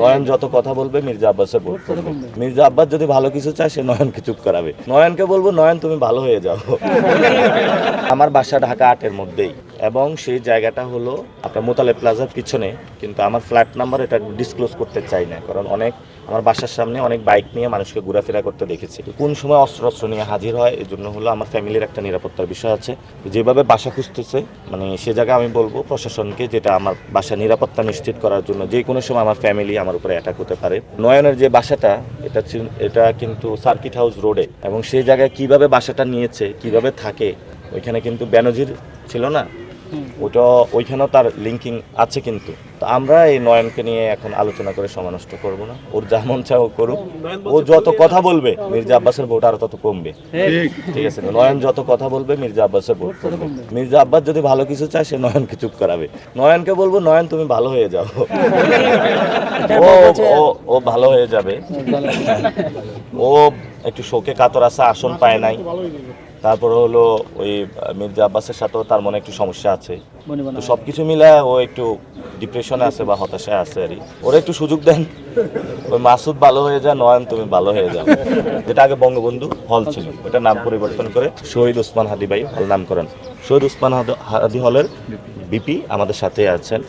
নয়ন যত কথা বলবে মির্জা আব্বাসের মির্জা আব্বাস যদি ভালো কিছু চায়, সে নয়নকে চুপ করাবে। নয়নকে বলব, নয়ন, তুমি ভালো হয়ে যাও। আমার বাসা ঢাকা আটের মধ্যেই এবং সেই জায়গাটা হলো আপনার মোতালে প্লাজার পিছনে, কিন্তু আমার ফ্ল্যাট নাম্বার এটা ডিসক্লোজ করতে চাই না, কারণ অনেক আমার বাসার সামনে অনেক বাইক নিয়ে মানুষকে ঘোরাফেরা করতে দেখেছি। কোন সময় অস্ত্র অস্ত্র নিয়ে হাজির হয় এই জন্য হলো আমার ফ্যামিলির একটা নিরাপত্তার বিষয় আছে। যেভাবে বাসা খুঁজতেছে মানে সে জায়গায় আমি বলব প্রশাসনকে যেটা আমার বাসা নিরাপত্তা নিশ্চিত করার জন্য যে কোনো সময় আমার ফ্যামিলি আমার উপরে অ্যাটাক হতে পারে। নয়নের যে বাসাটা, এটা এটা কিন্তু সার্কিট হাউস রোডে এবং সেই জায়গায় কীভাবে বাসাটা নিয়েছে, কীভাবে থাকে, ওইখানে কিন্তু ব্যানজির ছিল না? ওটা ওইখানেও তার লিঙ্কিং আছে কিন্তু। তো আমরা এই নয়নকে নিয়ে এখন আলোচনা করে সমানষ্ট করব না। ওর যা মন চাও ও করুক। ও যত কথা বলবে মির্জা আব্বাসের ভোট আরও তত কমবে। ঠিক। আছে নয়ন যত কথা বলবে মির্জা আব্বাসের ভোট কমবে। মির্জা আব্বাস যদি ভালো কিছু চায় সে নয়নকে চুপ করাবে। নয়নকে বলব নয়ন তুমি ভালো হয়ে যাও। ও ও ও ভালো হয়ে যাবে। ও একটু শোকে কাতর আছে আসন পায় নাই। তারপরে হলো ওই মির্জা আব্বাসের সাথেও তার মনে একটু সমস্যা আছে। তো সবকিছু মিলে ও একটু ডিপ্রেশনে আছে বা হতাশায় আছে আর। ওরা একটু সুযোগ দেন। ওই মাসুদ ভালো হয়ে যায় নয়ন তুমি ভালো হয়ে যাও। যেটা আগে বঙ্গবন্ধু হল ছিল ওটা নাম পরিবর্তন করে শহীদ উসমান হাদি ভাই হল নামকরণ। শহীদ উসমান হাদ- হলের বিপি আমাদের সাথে আছেন।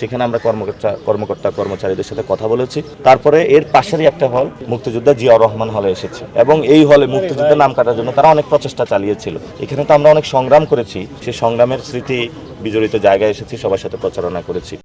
সেখানে আমরা কর্মকর্তা কর্মকর্তা, কর্মচারীদের সাথে কথা বলেছি। তারপরে এর পাশেরই একটা হল মুক্তিযোদ্ধা জিয়াউর রহমান হলে এসেছে। এবং এই হলে মুক্তিযুদ্ধের নাম কাটার জন্য তারা অনেক প্রচেষ্টা চালিয়েছিল। এখানে তো আমরা অনেক সংগ্রাম করেছি। সেই সংগ্রামের স্মৃতি বিজড়িত জায়গায় এসেছি, সবার সাথে প্রচারণা করেছি।